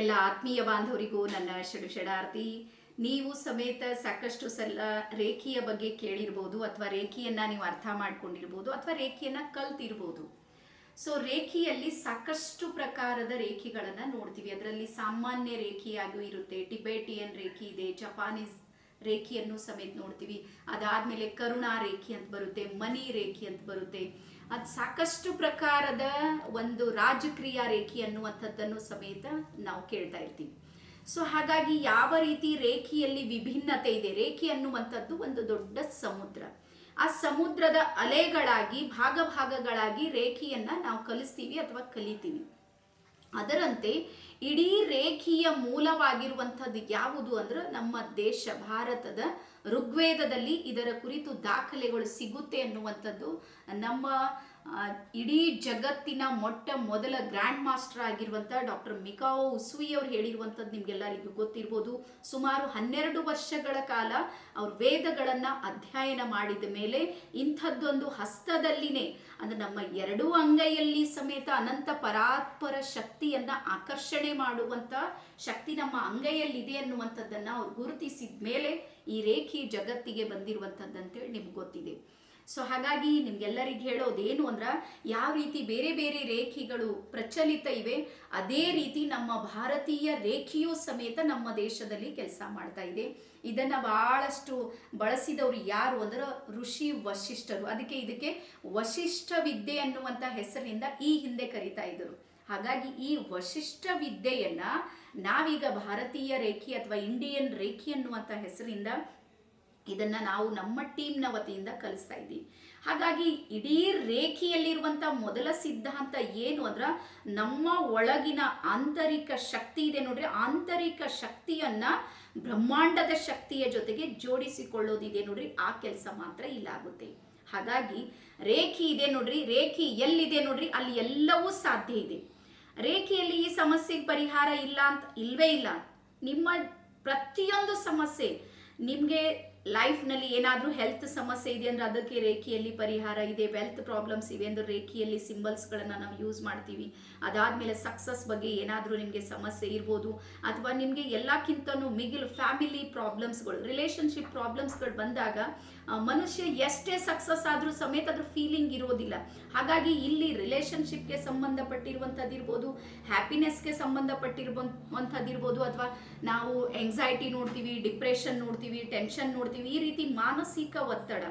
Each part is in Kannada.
ಎಲ್ಲ ಆತ್ಮೀಯ ಬಾಂಧವರಿಗೂ ನನ್ನ ಷಡು ಷಡಾರ್ತಿ. ನೀವು ಸಮೇತ ಸಾಕಷ್ಟು ಸಲ ರೇಖಿಯ ಬಗ್ಗೆ ಕೇಳಿರ್ಬೋದು ಅಥವಾ ರೇಖಿಯನ್ನ ನೀವು ಅರ್ಥ ಮಾಡ್ಕೊಂಡಿರ್ಬೋದು ಅಥವಾ ರೇಖಿಯನ್ನ ಕಲ್ತಿರ್ಬೋದು. ಸೊ ರೇಖಿಯಲ್ಲಿ ಸಾಕಷ್ಟು ಪ್ರಕಾರದ ರೇಖೆಗಳನ್ನು ನೋಡ್ತೀವಿ. ಅದರಲ್ಲಿ ಸಾಮಾನ್ಯ ರೇಖಿಯಾಗೂ ಇರುತ್ತೆ. ಟಿಬೇಟಿಯನ್ ರೇಖಿ ಇದೆ, ಜಪಾನೀಸ್ ರೇಖಿಯನ್ನು ಸಮೇತ ನೋಡ್ತೀವಿ. ಅದಾದ್ಮೇಲೆ ಕರುಣಾ ರೇಖಿ ಅಂತ ಬರುತ್ತೆ, ಮನಿ ರೇಖಿ ಅಂತ ಬರುತ್ತೆ. ಅದು ಸಾಕಷ್ಟು ಪ್ರಕಾರದ ಒಂದು ರಾಜಕ್ರಿಯಾ ರೇಖಿ ಅನ್ನುವಂಥದ್ದನ್ನು ಸಮೇತ ನಾವು ಕೇಳ್ತಾ ಇರ್ತೀವಿ. ಸೊ ಹಾಗಾಗಿ ಯಾವ ರೀತಿ ರೇಖಿಯಲ್ಲಿ ವಿಭಿನ್ನತೆ ಇದೆ? ರೇಖಿ ಅನ್ನುವಂಥದ್ದು ಒಂದು ದೊಡ್ಡ ಸಮುದ್ರ. ಆ ಸಮುದ್ರದ ಅಲೆಗಳಾಗಿ ಭಾಗ ಭಾಗಗಳಾಗಿ ರೇಖಿಯನ್ನ ನಾವು ಕಲಿಸ್ತೀವಿ ಅಥವಾ ಕಲಿತೀವಿ. ಅದರಂತೆ ಇಡೀ ರೇಖೀಯ ಮೂಲವಾಗಿರುವಂಥದ್ದು ಯಾವುದು ಅಂದ್ರೆ ನಮ್ಮ ದೇಶ ಭಾರತದ ಋಗ್ವೇದದಲ್ಲಿ ಇದರ ಕುರಿತು ದಾಖಲೆಗಳು ಸಿಗುತ್ತೆ ಅನ್ನುವಂಥದ್ದು. ನಮ್ಮ ಇಡೀ ಜಗತ್ತಿನ ಮೊಟ್ಟ ಮೊದಲ ಗ್ರ್ಯಾಂಡ್ ಮಾಸ್ಟರ್ ಆಗಿರುವಂಥ ಡಾಕ್ಟರ್ ಮಿಕಾವೋ ಉಸುಯಿ ಅವರು ಹೇಳಿರುವಂಥದ್ದು ನಿಮ್ಗೆಲ್ಲರಿಗೂ ಗೊತ್ತಿರ್ಬೋದು. ಸುಮಾರು ಹನ್ನೆರಡು ವರ್ಷಗಳ ಕಾಲ ಅವರು ವೇದಗಳನ್ನು ಅಧ್ಯಯನ ಮಾಡಿದ ಮೇಲೆ ಇಂಥದ್ದೊಂದು ಹಸ್ತದಲ್ಲಿನೇ, ಅಂದ್ರೆ ನಮ್ಮ ಎರಡೂ ಅಂಗೈಯಲ್ಲಿ ಸಮೇತ ಅನಂತ ಪರಾತ್ಪರ ಶಕ್ತಿಯನ್ನ ಆಕರ್ಷಣೆ ಮಾಡುವಂತ ಶಕ್ತಿ ನಮ್ಮ ಅಂಗೈಯಲ್ಲಿದೆ ಅನ್ನುವಂಥದ್ದನ್ನ ಅವ್ರು ಗುರುತಿಸಿದ ಮೇಲೆ ಈ ರೇಖಿ ಜಗತ್ತಿಗೆ ಬಂದಿರುವಂಥದ್ದಂತೇಳಿ ನಿಮ್ಗೆ ಗೊತ್ತಿದೆ. ಸೊ ಹಾಗಾಗಿ ನಿಮ್ಗೆಲ್ಲರಿಗೆ ಹೇಳೋದೇನು ಅಂದ್ರ, ಯಾವ ರೀತಿ ಬೇರೆ ಬೇರೆ ರೇಖಿಗಳು ಪ್ರಚಲಿತ ಇವೆ, ಅದೇ ರೀತಿ ನಮ್ಮ ಭಾರತೀಯ ರೇಖಿಯೂ ಸಮೇತ ನಮ್ಮ ದೇಶದಲ್ಲಿ ಕೆಲಸ ಮಾಡ್ತಾ ಇದೆ. ಇದನ್ನ ಬಹಳಷ್ಟು ಬಳಸಿದವರು ಯಾರು ಅಂದ್ರೆ, ಋಷಿ ವಶಿಷ್ಠರು. ಅದಕ್ಕೆ ಇದಕ್ಕೆ ವಶಿಷ್ಠ ವಿದ್ಯೆ ಅನ್ನುವಂಥ ಹೆಸರಿನಿಂದ ಈ ಹಿಂದೆ ಕರಿತಾ ಇದ್ರು. ಹಾಗಾಗಿ ಈ ವಶಿಷ್ಠ ವಿದ್ಯೆಯನ್ನ ನಾವೀಗ ಭಾರತೀಯ ರೇಖಿ ಅಥವಾ ಇಂಡಿಯನ್ ರೇಖಿ ಅನ್ನುವಂಥ ಹೆಸರಿಂದ ಇದನ್ನ ನಾವು ನಮ್ಮ ಟೀಮ್ನ ವತಿಯಿಂದ ಕಲಿಸ್ತಾ ಇದ್ದೀವಿ. ಹಾಗಾಗಿ ಇಡೀ ರೇಖೆಯಲ್ಲಿರುವಂಥ ಮೊದಲ ಸಿದ್ಧಾಂತ ಏನು ಅಂದ್ರೆ ನಮ್ಮ ಒಳಗಿನ ಆಂತರಿಕ ಶಕ್ತಿ ಇದೆ ನೋಡ್ರಿ, ಆಂತರಿಕ ಶಕ್ತಿಯನ್ನ ಬ್ರಹ್ಮಾಂಡದ ಶಕ್ತಿಯ ಜೊತೆಗೆ ಜೋಡಿಸಿಕೊಳ್ಳೋದಿದೆ ನೋಡ್ರಿ, ಆ ಕೆಲಸ ಮಾತ್ರ ಇಲ್ಲಾಗುತ್ತೆ ಹಾಗಾಗಿ ರೇಖಿ ಇದೆ ನೋಡ್ರಿ, ರೇಖಿ ಎಲ್ಲಿದೆ ನೋಡ್ರಿ, ಅಲ್ಲಿ ಎಲ್ಲವೂ ಸಾಧ್ಯ ಇದೆ. ರೇಖೆಯಲ್ಲಿ ಈ ಸಮಸ್ಯೆಗೆ ಪರಿಹಾರ ಇಲ್ಲ ಅಂತ ಇಲ್ವೇ ಇಲ್ಲ. ನಿಮ್ಮ ಪ್ರತಿಯೊಂದು ಸಮಸ್ಯೆ ನಿಮಗೆ ಲೈಫ್ನಲ್ಲಿ ಏನಾದರೂ ಹೆಲ್ತ್ ಸಮಸ್ಯೆ ಇದೆ ಅಂದ್ರೆ ಅದಕ್ಕೆ ರೇಖಿಯಲ್ಲಿ ಪರಿಹಾರ ಇದೆ. ವೆಲ್ತ್ ಪ್ರಾಬ್ಲಮ್ಸ್ ಇವೆ ಅಂದ್ರೆ ರೇಖೆಯಲ್ಲಿ ಸಿಂಬಲ್ಸ್ಗಳನ್ನು ನಾವು ಯೂಸ್ ಮಾಡ್ತೀವಿ. ಅದಾದಮೇಲೆ ಸಕ್ಸಸ್ ಬಗ್ಗೆ ಏನಾದರೂ ನಿಮಗೆ ಸಮಸ್ಯೆ ಇರ್ಬೋದು. ಅಥವಾ ನಿಮಗೆ ಎಲ್ಲಕ್ಕಿಂತನೂ ಮಿಗಿಲು ಫ್ಯಾಮಿಲಿ ಪ್ರಾಬ್ಲಮ್ಸ್ಗಳು, ರಿಲೇಷನ್ಶಿಪ್ ಪ್ರಾಬ್ಲಮ್ಸ್ಗಳು ಬಂದಾಗ ಮನುಷ್ಯ ಎಷ್ಟೇ ಸಕ್ಸಸ್ ಆದರೂ ಸಮೇತ ಅದ್ರ ಫೀಲಿಂಗ್ ಇರೋದಿಲ್ಲ. ಹಾಗಾಗಿ ಇಲ್ಲಿ ರಿಲೇಷನ್ಶಿಪ್ಗೆ ಸಂಬಂಧಪಟ್ಟಿರುವಂಥದ್ದಿರ್ಬೋದು ಹ್ಯಾಪಿನೆಸ್ಗೆ ಸಂಬಂಧಪಟ್ಟಿರುವಂಥದ್ದಿರ್ಬೋದು ಅಥವಾ ನಾವು ಎಂಗ್ಸೈಟಿ ನೋಡ್ತೀವಿ ಡಿಪ್ರೆಷನ್ ನೋಡ್ತೀವಿ ಟೆನ್ಷನ್ ನೋಡ್ತೀವಿ ಈ ರೀತಿ ಮಾನಸಿಕ ಒತ್ತಡ.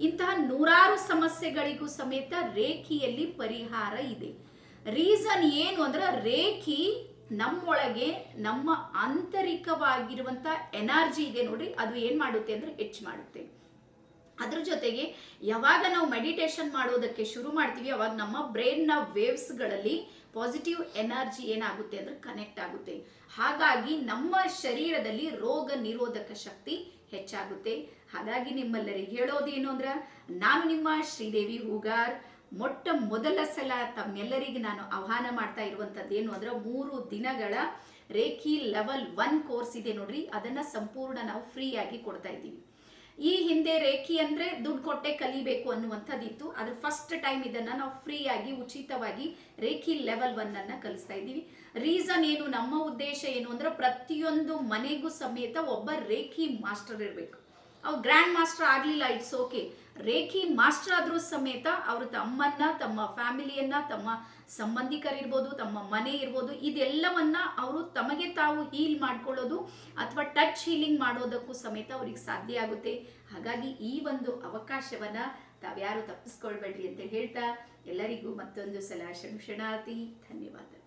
ಇಂತಹ ನೂರಾರು ಸಮಸ್ಯೆಗಳಿಗೂ ಸಮೇತ ರೇಖಿಯಲ್ಲಿ ಪರಿಹಾರ ಇದೆ. ರೀಸನ್ ಏನು ಅಂದ್ರೆ ರೇಖಿ ನಮ್ಮೊಳಗೆ ನಮ್ಮ ಆಂತರಿಕವಾಗಿರುವಂಥ ಎನರ್ಜಿ ಇದೆ ನೋಡ್ರಿ. ಅದು ಏನು ಮಾಡುತ್ತೆ ಅಂದ್ರೆ ಹೆಚ್ಚು ಮಾಡುತ್ತೆ. ಅದ್ರ ಜೊತೆಗೆ ಯಾವಾಗ ನಾವು ಮೆಡಿಟೇಷನ್ ಮಾಡೋದಕ್ಕೆ ಶುರು ಮಾಡ್ತೀವಿ, ಅವಾಗ ನಮ್ಮ ಬ್ರೈನ್ನ ವೇವ್ಸ್ಗಳಲ್ಲಿ ಪಾಸಿಟಿವ್ ಎನರ್ಜಿ ಏನಾಗುತ್ತೆ ಅಂದ್ರೆ ಕನೆಕ್ಟ್ ಆಗುತ್ತೆ. ಹಾಗಾಗಿ ನಮ್ಮ ಶರೀರದಲ್ಲಿ ರೋಗ ನಿರೋಧಕ ಶಕ್ತಿ ಹೆಚ್ಚಾಗುತ್ತೆ. ಹಾಗಾಗಿ ನಿಮ್ಮೆಲ್ಲರಿಗೆ ಹೇಳೋದೇನು ಅಂದ್ರೆ, ನಾನು ನಿಮ್ಮ ಶ್ರೀದೇವಿ ಹೂಗಾರ್. ಮೊಟ್ಟ ಮೊದಲ ಸಲ ತಮ್ಮೆಲ್ಲರಿಗೆ ನಾನು ಆಹ್ವಾನ ಮಾಡ್ತಾ ಇರುವಂಥದ್ದು ಏನು ಅಂದ್ರೆ, ಮೂರು ದಿನಗಳ ರೇಖಿ ಲೆವೆಲ್ ಒನ್ ಕೋರ್ಸ್ ಇದೆ ನೋಡ್ರಿ. ಅದನ್ನ ಸಂಪೂರ್ಣ ನಾವು ಫ್ರೀ ಆಗಿ ಕೊಡ್ತಾ ಇದ್ದೀವಿ. ಈ ಹಿಂದೆ ರೇಖಿ ಅಂದ್ರೆ ದುಡ್ಡು ಕೊಟ್ಟೆ ಕಲಿಬೇಕು ಅನ್ನುವಂಥದ್ದಿತ್ತು. ಅದ್ರ ಫಸ್ಟ್ ಟೈಮ್ ಇದನ್ನ ನಾವು ಫ್ರೀಯಾಗಿ ಉಚಿತವಾಗಿ ರೇಖಿ ಲೆವೆಲ್ ಒನ್ ಅನ್ನ ಕಲಿಸ್ತಾ ಇದ್ದೀವಿ. ರೀಸನ್ ಏನು, ನಮ್ಮ ಉದ್ದೇಶ ಏನು ಅಂದ್ರೆ ಪ್ರತಿಯೊಂದು ಮನೆಗೂ ಸಮೇತ ಒಬ್ಬ ರೇಖಿ ಮಾಸ್ಟರ್ ಇರಬೇಕು. ಅವ್ರು ಗ್ರ್ಯಾಂಡ್ ಮಾಸ್ಟರ್ ಆಗಲಿಲ್ಲ ಇಟ್ಸ್ ಓಕೆ ರೇಖಿ ಮಾಸ್ಟರ್ ಆದರೂ ಸಮೇತ ಅವರು ತಮ್ಮನ್ನ, ತಮ್ಮ ಫ್ಯಾಮಿಲಿಯನ್ನ ತಮ್ಮ ಸಂಬಂಧಿಕರಿರ್ಬೋದು, ತಮ್ಮ ಮನೆ ಇರ್ಬೋದು, ಇದೆಲ್ಲವನ್ನ ಅವರು ತಮಗೆ ತಾವು ಹೀಲ್ ಮಾಡ್ಕೊಳ್ಳೋದು ಅಥವಾ ಟಚ್ ಹೀಲಿಂಗ್ ಮಾಡೋದಕ್ಕೂ ಸಮೇತ ಅವ್ರಿಗೆ ಸಾಧ್ಯ ಆಗುತ್ತೆ. ಹಾಗಾಗಿ ಈ ಒಂದು ಅವಕಾಶವನ್ನ ತಾವ್ಯಾರು ತಪ್ಪಿಸ್ಕೊಳ್ಬೇಡ್ರಿ ಅಂತ ಹೇಳ್ತಾ ಎಲ್ಲರಿಗೂ ಮತ್ತೊಂದು ಸಲ ಶಣಾರ್ಥಿ ಧನ್ಯವಾದ